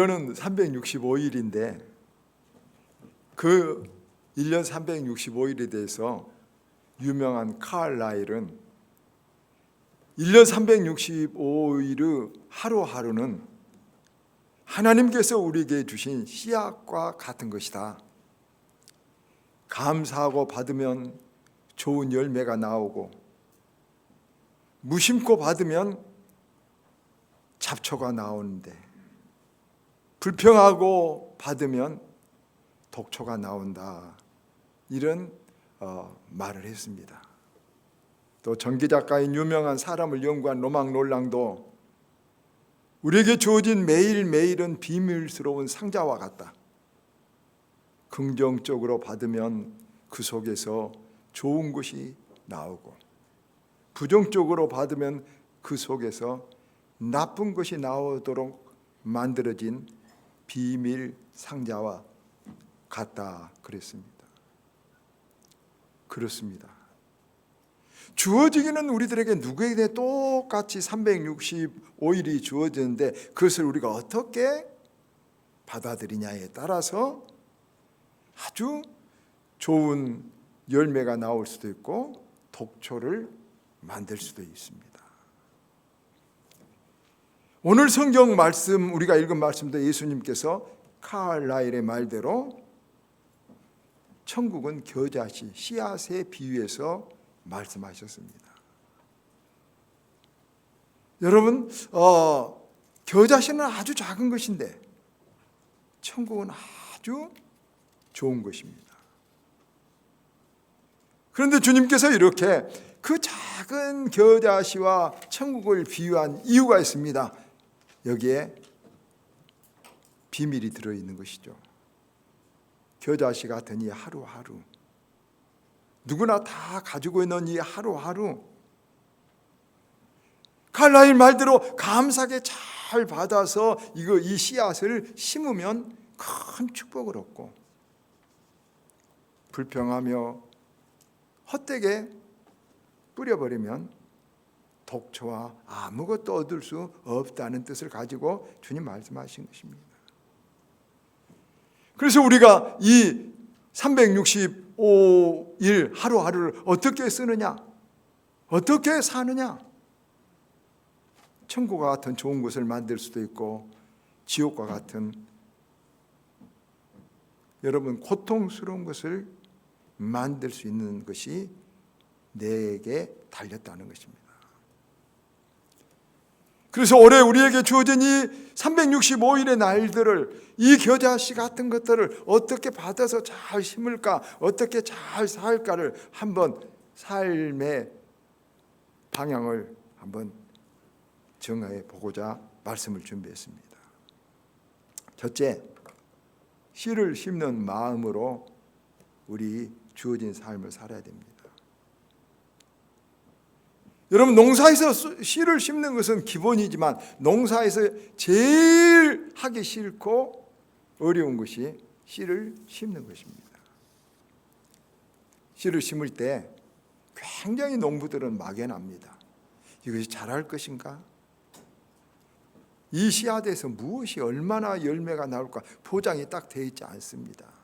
1년은 365일인데 그 1년 365일에 대해서 유명한 카알라일은 1년 365일의 하루하루는 하나님께서 우리에게 주신 씨앗과 같은 것이다. 감사하고 받으면 좋은 열매가 나오고 무심코 받으면 잡초가 나오는데 불평하고 받으면 독초가 나온다. 이런 어, 말을 했습니다. 또 전기 작가인 유명한 사람을 연구한 로망 롤랑도 우리에게 주어진 매일 매일은 비밀스러운 상자와 같다. 긍정적으로 받으면 그 속에서 좋은 것이 나오고 부정적으로 받으면 그 속에서 나쁜 것이 나오도록 만들어진 비밀 상자와 같다 그랬습니다. 그렇습니다. 주어지기는 우리들에게 누구에게 똑같이 365일이 주어지는데 그것을 우리가 어떻게 받아들이냐에 따라서 아주 좋은 열매가 나올 수도 있고 독초를 만들 수도 있습니다. 오늘 성경 말씀 우리가 읽은 말씀도 예수님께서 카알라일의 말대로 천국은 겨자씨 씨앗에 비유해서 말씀하셨습니다. 여러분, 어, 겨자씨는 아주 작은 것인데 천국은 아주 좋은 것입니다. 그런데 주님께서 이렇게 그 작은 겨자씨와 천국을 비유한 이유가 있습니다. 여기에 비밀이 들어 있는 것이죠. 겨자씨 같은 이 하루하루 누구나 다 가지고 있는 이 하루하루 칼라일 말대로 감사하게 잘 받아서 이거 이 씨앗을 심으면 큰 축복을 얻고 불평하며 헛되게 뿌려버리면 독초와 아무것도 얻을 수 없다는 뜻을 가지고 주님 말씀하신 것입니다. 그래서 우리가 이 365일 하루하루를 어떻게 쓰느냐? 어떻게 사느냐? 천국과 같은 좋은 것을 만들 수도 있고 지옥과 같은 여러분 고통스러운 것을 만들 수 있는 것이 내게 달렸다는 것입니다. 그래서 올해 우리에게 주어진 이 365일의 날들을 이 겨자씨 같은 것들을 어떻게 받아서 잘 심을까, 어떻게 잘 살까를 한번 삶의 방향을 한번 정해 보고자 말씀을 준비했습니다. 첫째, 씨를 심는 마음으로 우리 주어진 삶을 살아야 됩니다. 여러분 농사에서 씨를 심는 것은 기본이지만 농사에서 제일 하기 싫고 어려운 것이 씨를 심는 것입니다. 씨를 심을 때 굉장히 농부들은 막연합니다. 이것이 자랄 것인가? 이 씨앗에서 무엇이 얼마나 열매가 나올까 보장이 딱 되어 있지 않습니다.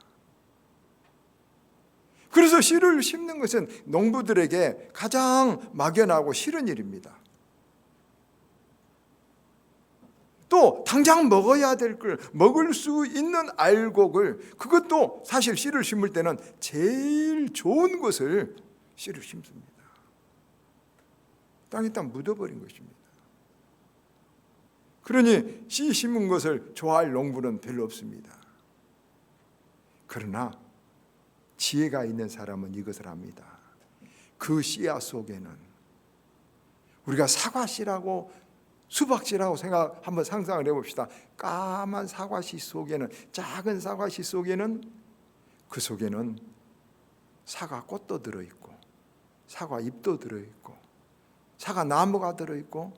그래서 씨를 심는 것은 농부들에게 가장 막연하고 싫은 일입니다. 또 당장 먹어야 될 걸 먹을 수 있는 알곡을 그것도 사실 씨를 심을 때는 제일 좋은 것을 씨를 심습니다. 땅에 딱 묻어버린 것입니다. 그러니 씨 심은 것을 좋아할 농부는 별로 없습니다. 그러나 지혜가 있는 사람은 이것을 합니다. 그 씨앗 속에는 우리가 사과씨라고 수박씨라고 생각 한번 상상을 해봅시다. 까만 사과씨 속에는 작은 사과씨 속에는 그 속에는 사과 꽃도 들어 있고 사과 잎도 들어 있고 사과 나무가 들어 있고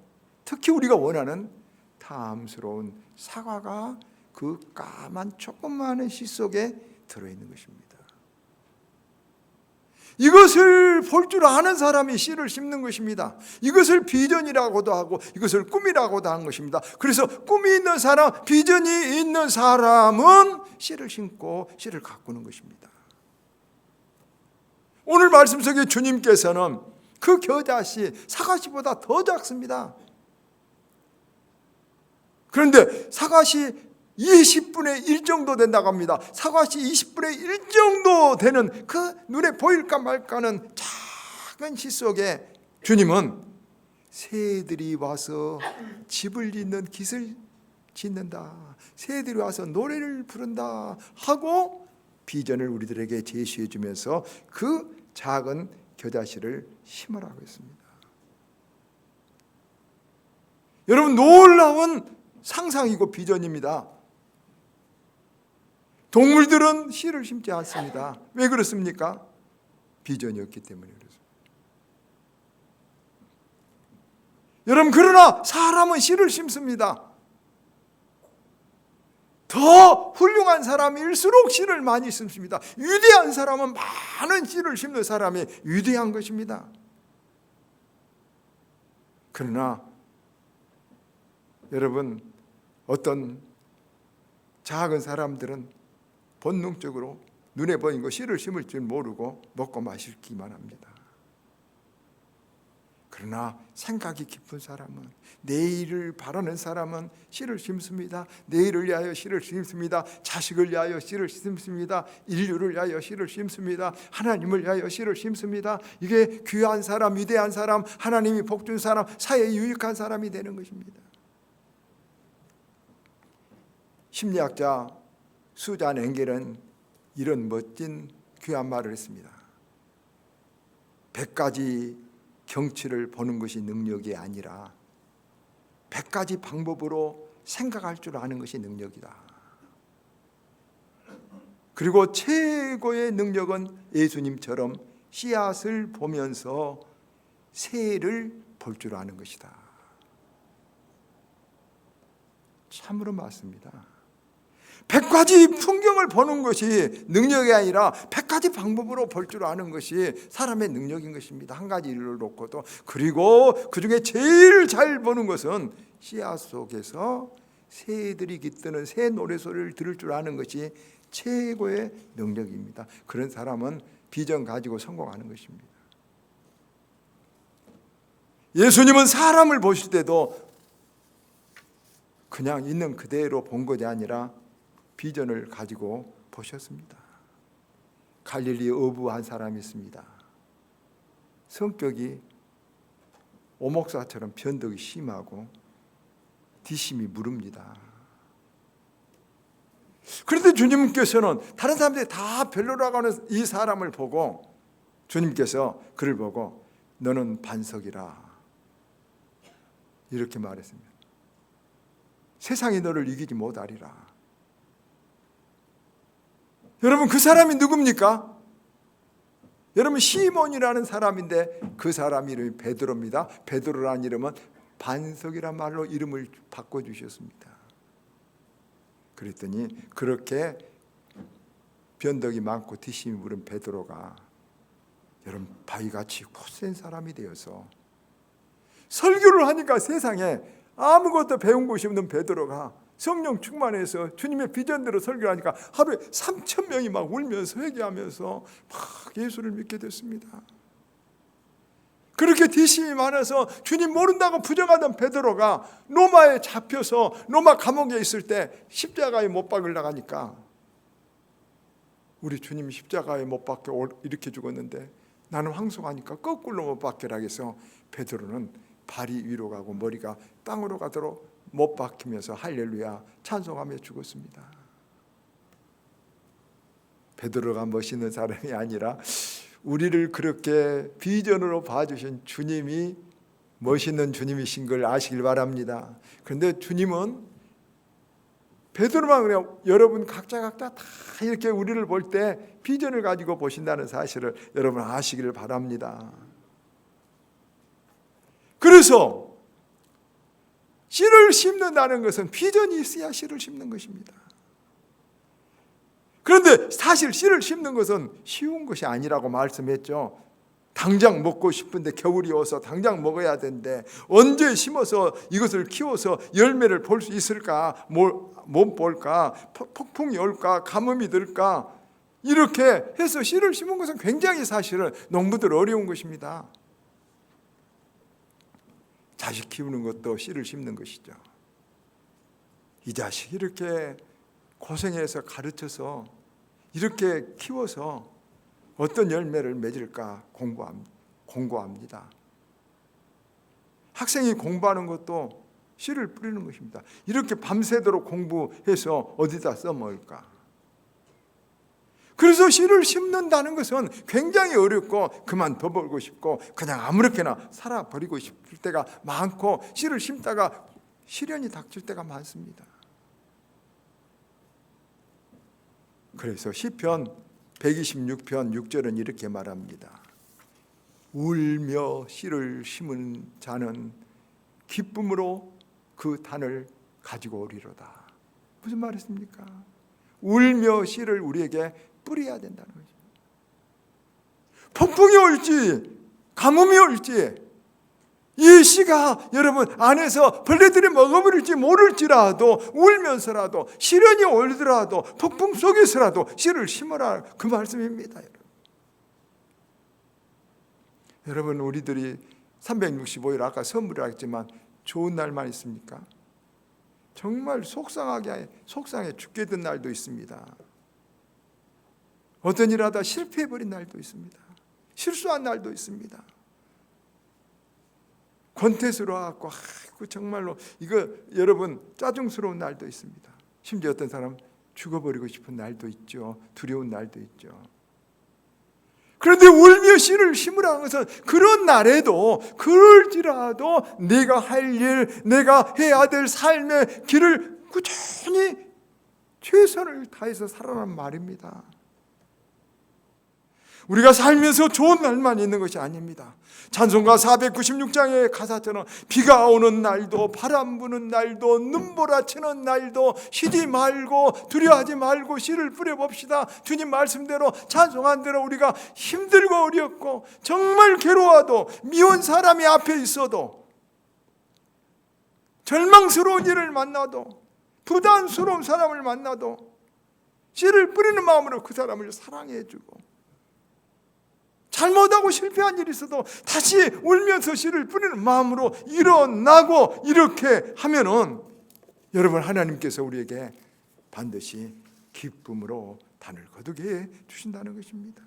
특히 우리가 원하는 탐스러운 사과가 그 까만 조그마한 씨 속에 들어 있는 것입니다. 이것을 볼 줄 아는 사람이 씨를 심는 것입니다. 이것을 비전이라고도 하고 이것을 꿈이라고도 하는 것입니다. 그래서 꿈이 있는 사람, 비전이 있는 사람은 씨를 심고 씨를 가꾸는 것입니다. 오늘 말씀 속에 주님께서는 그 겨자씨 사과씨보다 더 작습니다. 그런데 사과씨 20분의 1 정도 된다고 합니다. 사과씨 20분의 1 정도 되는 그 눈에 보일까 말까 는 작은 시 속에 주님은 새들이 와서 집을 짓는 깃을 짓는다. 새들이 와서 노래를 부른다 하고 비전을 우리들에게 제시해 주면서 그 작은 겨자씨를 심으라고 했습니다. 여러분 놀라운 상상이고 비전입니다. 동물들은 씨를 심지 않습니다. 왜 그렇습니까? 비전이었기 때문에 그렇습니다. 여러분 그러나 사람은 씨를 심습니다. 더 훌륭한 사람일수록 씨를 많이 심습니다. 위대한 사람은 많은 씨를 심는 사람이 위대한 것입니다. 그러나 여러분 어떤 작은 사람들은 본능적으로 눈에 보이는 거 씨를 심을 줄 모르고 먹고 마시기만 합니다. 그러나 생각이 깊은 사람은 내일을 바라는 사람은 씨를 심습니다. 내일을 위하여 씨를 심습니다. 자식을 위하여 씨를 심습니다. 인류를 위하여 씨를 심습니다. 하나님을 위하여 씨를 심습니다. 이게 귀한 사람, 위대한 사람, 하나님이 복준 사람, 사회에 유익한 사람이 되는 것입니다. 심리학자 수잔 엥겔은 이런 멋진 귀한 말을 했습니다. 백 가지 경치를 보는 것이 능력이 아니라 백 가지 방법으로 생각할 줄 아는 것이 능력이다. 그리고 최고의 능력은 예수님처럼 씨앗을 보면서 새를 볼 줄 아는 것이다. 참으로 맞습니다. 백 가지 풍경을 보는 것이 능력이 아니라 백 가지 방법으로 볼 줄 아는 것이 사람의 능력인 것입니다. 한 가지 일을 놓고도 그리고 그 중에 제일 잘 보는 것은 씨앗 속에서 새들이 깃드는 새 노래 소리를 들을 줄 아는 것이 최고의 능력입니다. 그런 사람은 비전 가지고 성공하는 것입니다. 예수님은 사람을 보실 때도 그냥 있는 그대로 본 것이 아니라 비전을 가지고 보셨습니다. 갈릴리 어부 한 사람이 있습니다. 성격이 오목사처럼 변덕이 심하고 뒷심이 무릅니다. 그런데 주님께서는 다른 사람들이 다 별로라고 하는 이 사람을 보고 주님께서 그를 보고 너는 반석이라 이렇게 말했습니다. 세상이 너를 이기지 못하리라. 여러분 그 사람이 누굽니까? 여러분 시몬이라는 사람인데 그 사람 이름이 베드로입니다. 베드로라는 이름은 반석이란 말로 이름을 바꿔 주셨습니다. 그랬더니 그렇게 변덕이 많고 뒷심이 부른 베드로가 여러분 바위같이 곧센 사람이 되어서 설교를 하니까 세상에 아무것도 배운 것이 없는 베드로가 성령 충만해서 주님의 비전대로 설교하니까 하루에 3천 명이 막 울면서 회개하면서 막 예수를 믿게 됐습니다. 그렇게 뒷심이 많아서 주님 모른다고 부정하던 베드로가 로마에 잡혀서 로마 감옥에 있을 때 십자가에 못 박을 나가니까 우리 주님 십자가에 못 박혀 이렇게 죽었는데 나는 황송하니까 거꾸로 못 박혀라 해서 베드로는 발이 위로 가고 머리가 땅으로 가도록 못 박히면서 할렐루야 찬송하며 죽었습니다. 베드로가 멋있는 사람이 아니라 우리를 그렇게 비전으로 봐주신 주님이 멋있는 주님이신 걸 아시길 바랍니다. 그런데 주님은 베드로만 그냥 여러분 각자 각자 다 이렇게 우리를 볼 때 비전을 가지고 보신다는 사실을 여러분 아시기를 바랍니다. 그래서 씨를 심는다는 것은 비전이 있어야 씨를 심는 것입니다. 그런데 사실 씨를 심는 것은 쉬운 것이 아니라고 말씀했죠. 당장 먹고 싶은데 겨울이 와서 당장 먹어야 되는데 언제 심어서 이것을 키워서 열매를 볼 수 있을까? 못, 못 볼까? 폭- 폭풍이 올까? 가뭄이 들까? 이렇게 해서 씨를 심은 것은 굉장히 사실은 농부들 어려운 것입니다. 자식 키우는 것도 씨를 심는 것이죠. 이 자식 이렇게 고생해서 가르쳐서 이렇게 키워서 어떤 열매를 맺을까 공부합니다. 학생이 공부하는 것도 씨를 뿌리는 것입니다. 이렇게 밤새도록 공부해서 어디다 써먹을까? 그래서 씨를 심는다는 것은 굉장히 어렵고 그만 둬버리고 싶고 그냥 아무렇게나 살아버리고 싶을 때가 많고 씨를 심다가 시련이 닥칠 때가 많습니다. 그래서 시편 126편 6절은 이렇게 말합니다. 울며 씨를 심은 자는 기쁨으로 그 단을 가지고 오리로다. 무슨 말이십니까? 울며 씨를 우리에게 뿌려야 된다는 거죠. 폭풍이 올지 가뭄이 올지 이 씨가 여러분 안에서 벌레들이 먹어버릴지 모를지라도 울면서라도 시련이 오더라도 폭풍 속에서라도 씨를 심어라 그 말씀입니다. 여러분 우리들이 365일 아까 선물을 했지만 좋은 날만 있습니까? 정말 속상하게 속상해 죽게 된 날도 있습니다. 어떤 일 하다 실패해 버린 날도 있습니다. 실수한 날도 있습니다. 권태스러워 갖고 아이고 정말로 이거 여러분 짜증스러운 날도 있습니다. 심지어 어떤 사람 죽어버리고 싶은 날도 있죠. 두려운 날도 있죠. 그런데 울며 씨를 심으라는 것은 그런 날에도 그럴지라도 내가 할 일, 내가 해야 될 삶의 길을 꾸준히 최선을 다해서 살아란 말입니다. 우리가 살면서 좋은 날만 있는 것이 아닙니다. 찬송가 496장의 가사처럼 비가 오는 날도 바람 부는 날도 눈보라 치는 날도 쉬지 말고 두려워하지 말고 씨를 뿌려봅시다. 주님 말씀대로 찬송한 대로 우리가 힘들고 어렵고 정말 괴로워도 미운 사람이 앞에 있어도 절망스러운 일을 만나도 부담스러운 사람을 만나도 씨를 뿌리는 마음으로 그 사람을 사랑해주고 잘못하고 실패한 일이 있어도 다시 울면서 씨를 뿌리는 마음으로 일어나고 이렇게 하면은 여러분 하나님께서 우리에게 반드시 기쁨으로 단을 거두게 해 주신다는 것입니다.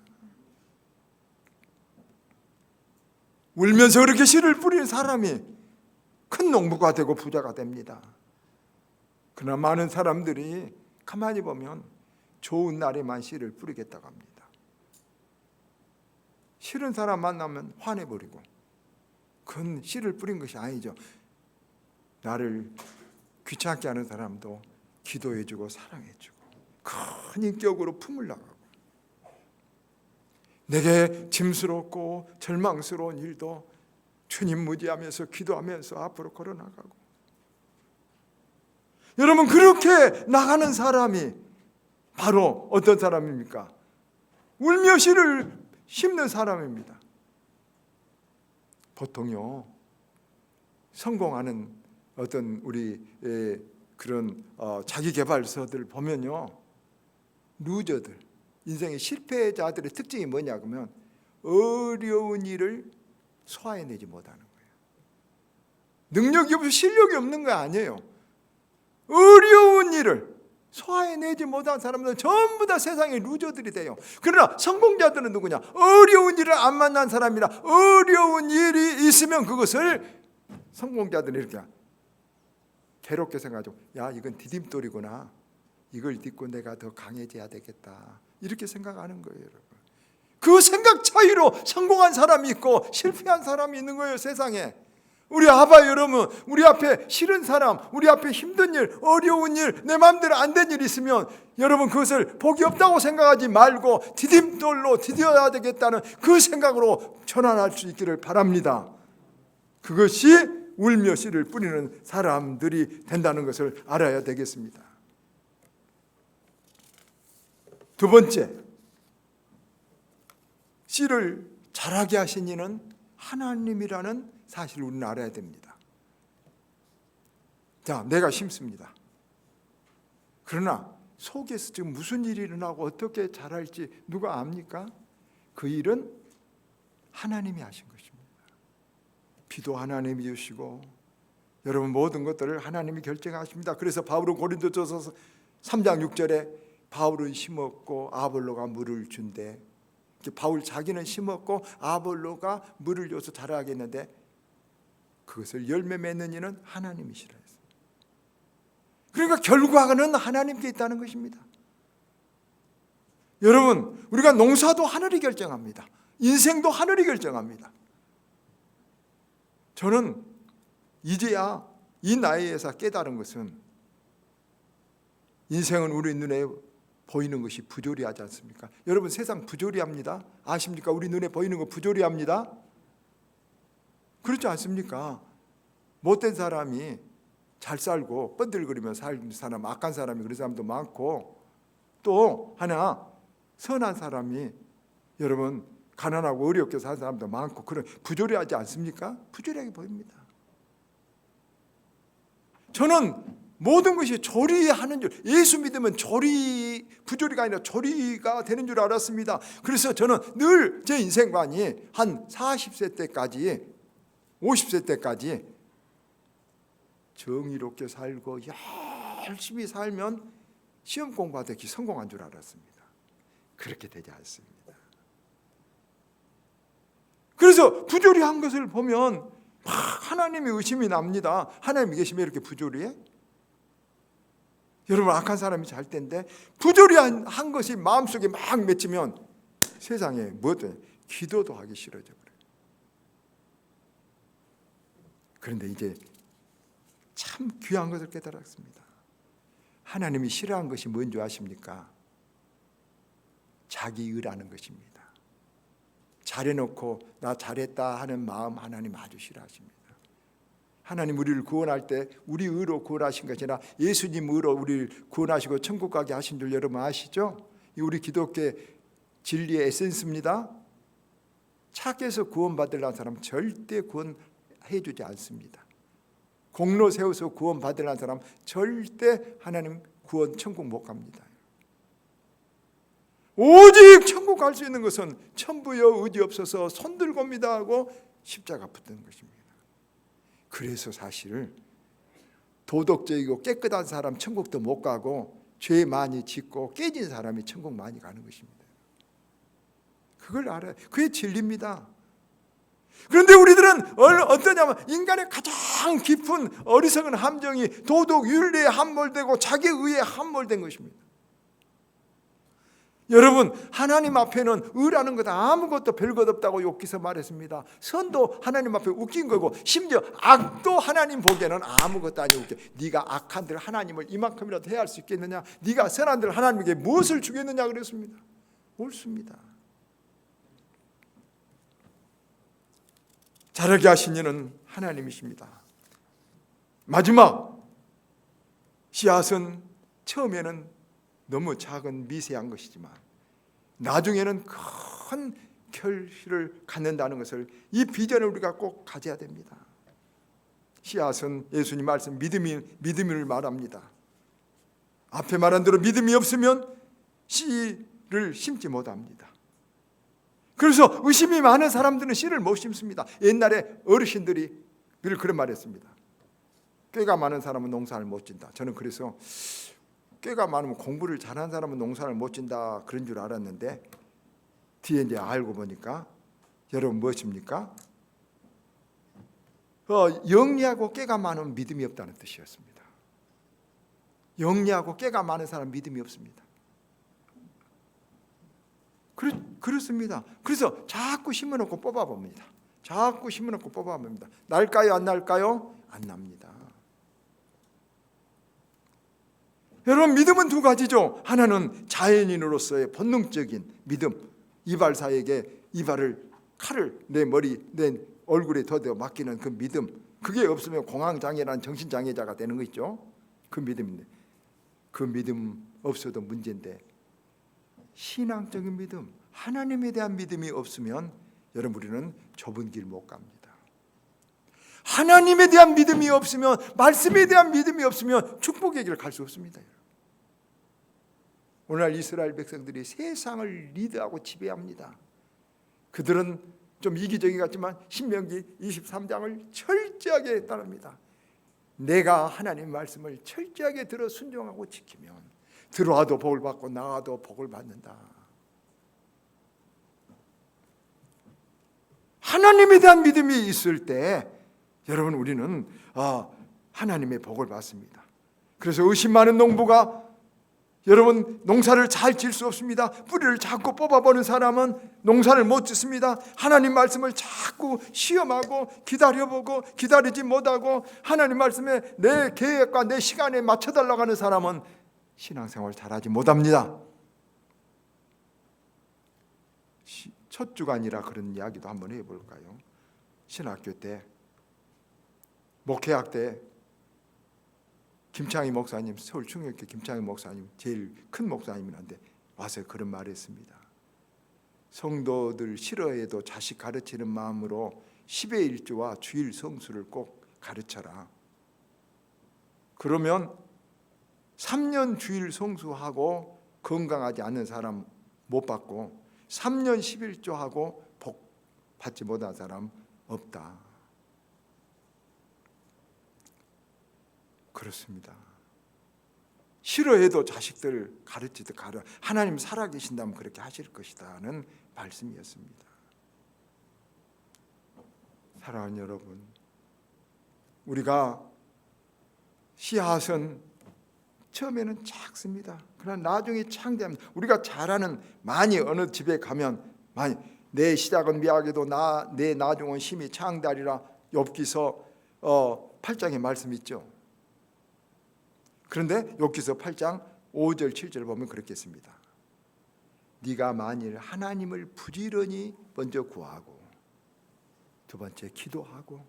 울면서 그렇게 씨를 뿌리는 사람이 큰 농부가 되고 부자가 됩니다. 그러나 많은 사람들이 가만히 보면 좋은 날에만 씨를 뿌리겠다고 합니다. 싫은 사람 만나면 화내버리고 그건 씨를 뿌린 것이 아니죠. 나를 귀찮게 하는 사람도 기도해주고 사랑해주고 큰 인격으로 품을 나가고 내게 짐스럽고 절망스러운 일도 주님 무지하면서 기도하면서 앞으로 걸어나가고 여러분 그렇게 나가는 사람이 바로 어떤 사람입니까? 울며 씨를 심는 사람입니다. 보통요 성공하는 어떤 우리 그런 어, 자기 개발서들 보면요 루저들 인생의 실패자들의 특징이 뭐냐 그러면 어려운 일을 소화해내지 못하는 거예요. 능력이 없어 실력이 없는 거 아니에요. 어려운 일을 소화해내지 못한 사람들은 전부 다 세상의 루저들이 돼요. 그러나 성공자들은 누구냐? 어려운 일을 안 만난 사람이라 어려운 일이 있으면 그것을 성공자들은 이렇게 괴롭게 생각하죠. 야, 이건 디딤돌이구나. 이걸 딛고 내가 더 강해져야 되겠다. 이렇게 생각하는 거예요, 여러분. 그 생각 차이로 성공한 사람이 있고 실패한 사람이 있는 거예요, 세상에. 우리 아바 여러분, 우리 앞에 싫은 사람, 우리 앞에 힘든 일, 어려운 일, 내 마음대로 안 된 일 있으면 여러분 그것을 복이 없다고 생각하지 말고 디딤돌로 디뎌야 되겠다는 그 생각으로 전환할 수 있기를 바랍니다. 그것이 울며 씨를 뿌리는 사람들이 된다는 것을 알아야 되겠습니다. 두 번째, 씨를 자라게 하신 이는 하나님이라는 사실을 우리는 알아야 됩니다. 자, 내가 심습니다. 그러나 속에서 지금 무슨 일이 일어나고 어떻게 자랄지 누가 압니까? 그 일은 하나님이 하신 것입니다. 비도 하나님이 주시고 여러분 모든 것들을 하나님이 결정하십니다. 그래서 바울은 고린도전서 3장 6절에 바울은 심었고 아볼로가 물을 준대. 바울 자기는 심었고 아볼로가 물을 줘서 자라겠는데 그것을 열매 맺는 이는 하나님이시라 했어요. 그러니까 결과는 하나님께 있다는 것입니다. 여러분, 우리가 농사도 하늘이 결정합니다. 인생도 하늘이 결정합니다. 저는 이제야 이 나이에서 깨달은 것은 인생은 우리 눈에 보이는 것이 부조리하지 않습니까? 여러분 세상 부조리합니다. 아십니까? 우리 눈에 보이는 거 부조리합니다. 그렇지 않습니까? 못된 사람이 잘 살고 뻔들거리며 사는 사람, 악한 사람이 그런 사람도 많고 또 하나 선한 사람이 여러분 가난하고 어렵게 사는 사람도 많고 그런 부조리하지 않습니까? 부조리하게 보입니다. 저는 모든 것이 조리하는 줄 예수 믿으면 조리 부조리가 아니라 조리가 되는 줄 알았습니다. 그래서 저는 늘 제 인생관이 한 40세 때까지 50세 때까지 정의롭게 살고 열심히 살면 시험 공부하듯이 성공한 줄 알았습니다. 그렇게 되지 않습니다. 그래서 부조리한 것을 보면 막 하나님의 의심이 납니다. 하나님이 계시면 이렇게 부조리해? 여러분 악한 사람이 잘 텐데 부조리한 한 것이 마음속에 막 맺히면 세상에 뭐든 기도도 하기 싫어져 그런데 이제 참 귀한 것을 깨달았습니다. 하나님이 싫어한 것이 뭔지 아십니까? 자기 의라는 것입니다. 잘해놓고 나 잘했다 하는 마음 하나님 아주 싫어하십니다. 하나님 우리를 구원할 때 우리 의로 구원하신 것이 아니라 예수님 의로 우리를 구원하시고 천국 가게 하신 줄 여러분 아시죠? 이 우리 기독교 진리의 에센스입니다. 착해서 구원받으려는 사람 절대 구원 해 주지 않습니다. 공로 세워서 구원 받으려는 사람 절대 하나님 구원 천국 못 갑니다. 오직 천국 갈 수 있는 것은 천부여 의지 없어서 손들고 믿어하고 십자가 붙는 것입니다. 그래서 사실 도덕적이고 깨끗한 사람 천국도 못 가고 죄 많이 짓고 깨진 사람이 천국 많이 가는 것입니다. 그걸 알아요. 그게 진리입니다. 그런데 우리들은 어떠냐면 인간의 가장 깊은 어리석은 함정이 도덕 윤리에 함몰되고 자기 의에 함몰된 것입니다. 여러분 하나님 앞에는 의라는 것 아무것도 별것 없다고 욕기서 말했습니다. 선도 하나님 앞에 웃긴 거고 심지어 악도 하나님 보기에는 아무것도 아니고 웃겨. 네가 악한들 하나님을 이만큼이라도 해야 할수 있겠느냐? 네가 선한들 하나님에게 무엇을 주겠느냐 그랬습니다. 옳습니다. 자라게 하신 이는 하나님이십니다. 마지막 씨앗은 처음에는 너무 작은 미세한 것이지만 나중에는 큰 결실을 갖는다는 것을 이 비전을 우리가 꼭 가져야 됩니다. 씨앗은 예수님 말씀 믿음이 믿음을 말합니다. 앞에 말한 대로 믿음이 없으면 씨를 심지 못합니다. 그래서 의심이 많은 사람들은 씨를 못 심습니다. 옛날에 어르신들이 늘 그런 말했습니다. 꾀가 많은 사람은 농사를 못 진다. 저는 그래서 꾀가 많으면 공부를 잘하는 사람은 농사를 못 진다 그런 줄 알았는데 뒤에 이제 알고 보니까 여러분 무엇입니까? 어, 영리하고 깨가 많으면 믿음이 없다는 뜻이었습니다. 영리하고 깨가 많은 사람 믿음이 없습니다. 그렇, 그렇습니다. 그래서 자꾸 심어놓고 뽑아봅니다. 자꾸 심어놓고 뽑아봅니다. 날까요? 안 날까요? 안 납니다. 여러분 믿음은 두 가지죠. 하나는 자연인으로서의 본능적인 믿음. 이발사에게 이발을 칼을 내 머리 내 얼굴에 더뎌 맡기는 그 믿음. 그게 없으면 공황장애라는 정신장애자가 되는 거 있죠. 그 믿음인데 그 믿음 없어도 문제인데 신앙적인 믿음, 하나님에 대한 믿음이 없으면 여러분 우리는 좁은 길 못 갑니다. 하나님에 대한 믿음이 없으면 말씀에 대한 믿음이 없으면 축복의 길을 갈 수 없습니다. 오늘날 이스라엘 백성들이 세상을 리드하고 지배합니다. 그들은 좀 이기적인 것 같지만 신명기 23장을 철저하게 따릅니다. 내가 하나님 말씀을 철저하게 들어 순종하고 지키면 들어와도 복을 받고 나와도 복을 받는다. 하나님에 대한 믿음이 있을 때 여러분 우리는 아, 하나님의 복을 받습니다. 그래서 의심 많은 농부가 여러분 농사를 잘 질 수 없습니다. 뿌리를 자꾸 뽑아보는 사람은 농사를 못 짓습니다. 하나님 말씀을 자꾸 시험하고 기다려보고 기다리지 못하고 하나님 말씀에 내 계획과 내 시간에 맞춰달라고 하는 사람은 신앙생활 잘하지 못합니다. 시- 첫 주간이라 그런 이야기도 한번 해볼까요? 신학교 때 목회학 때 김창희 목사님 서울 충격교 김창희 목사님 제일 큰 목사님인데 와서 그런 말했습니다. 성도들 싫어해도 자식 가르치는 마음으로 10의 1조와 주일 성수를 꼭 가르쳐라. 그러면 3년 주일 성수하고 건강하지 않은 사람 못 받고 3년 11조하고 복 받지 못한 사람 없다. 그렇습니다. 싫어해도 자식들 가르치듯 가르 하나님 살아계신다면 그렇게 하실 것이다는 말씀이었습니다. 사랑하는 여러분, 우리가 씨앗은 처음에는 작습니다. 그러나 나중에 창대합니다. 우리가 잘 아는 많이 어느 집에 가면 많이 내 시작은 미약해도 나 내 나중은 심히 창대하리라 엽기서 어, 8장에 말씀 있죠. 그런데 욥기서 8장 5절 7절 보면 그렇게 씁니다. 네가 만일 하나님을 부지런히 먼저 구하고 두 번째 기도하고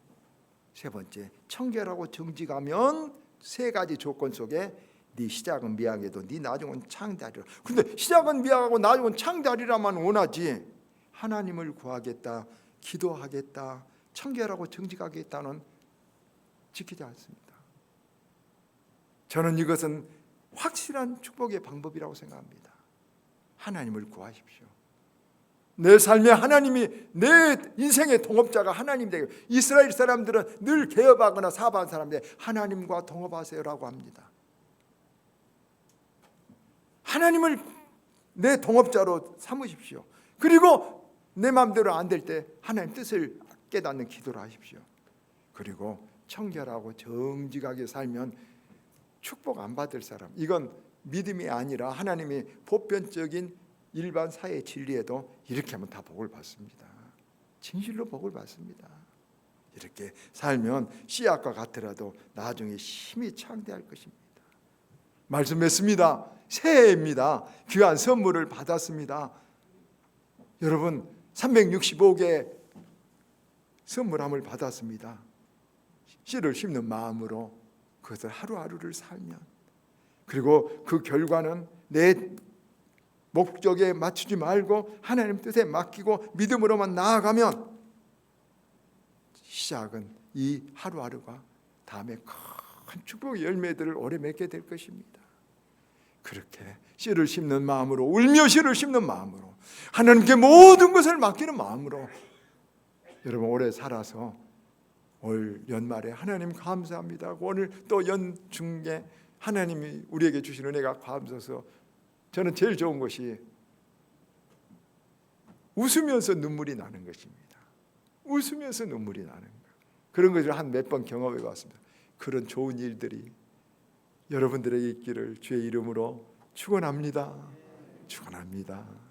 세 번째 청결하고 정직하면 세 가지 조건 속에 네 시작은 미약해도 네 나중은 창대하리라. 근데 시작은 미약하고 나중은 창대하리라만 원하지 하나님을 구하겠다, 기도하겠다, 청결하고 정직하겠다는 지키지 않습니다. 저는 이것은 확실한 축복의 방법이라고 생각합니다. 하나님을 구하십시오. 내 삶에 하나님이 내 인생의 동업자가 하나님 되고 이스라엘 사람들은 늘 개업하거나 사업하는 사람들 하나님과 동업하세요라고 합니다. 하나님을 내 동업자로 삼으십시오. 그리고 내 마음대로 안 될 때 하나님 뜻을 깨닫는 기도를 하십시오. 그리고 청결하고 정직하게 살면 축복 안 받을 사람 이건 믿음이 아니라 하나님이 보편적인 일반 사회 진리에도 이렇게 하면 다 복을 받습니다. 진실로 복을 받습니다. 이렇게 살면 씨앗과 같더라도 나중에 힘이 창대할 것입니다. 말씀 맺습니다. 새해입니다. 귀한 선물을 받았습니다. 여러분 365개 선물함을 받았습니다. 씨를 심는 마음으로 그것을 하루하루를 살면 그리고 그 결과는 내 목적에 맞추지 말고 하나님 뜻에 맡기고 믿음으로만 나아가면 시작은 이 하루하루가 다음에 큰 축복의 열매들을 오래 맺게 될 것입니다. 그렇게 씨를 심는 마음으로 울며 씨를 심는 마음으로 하나님께 모든 것을 맡기는 마음으로 여러분 오래 살아서 올 연말에 하나님 감사합니다. 오늘 또 연중에 하나님이 우리에게 주신 은혜가 감사서 저는 제일 좋은 것이 웃으면서 눈물이 나는 것입니다. 웃으면서 눈물이 나는 것. 그런 것을 한 몇 번 경험해 봤습니다. 그런 좋은 일들이 여러분들에게 있기를 주의 이름으로 축원합니다. 축원합니다.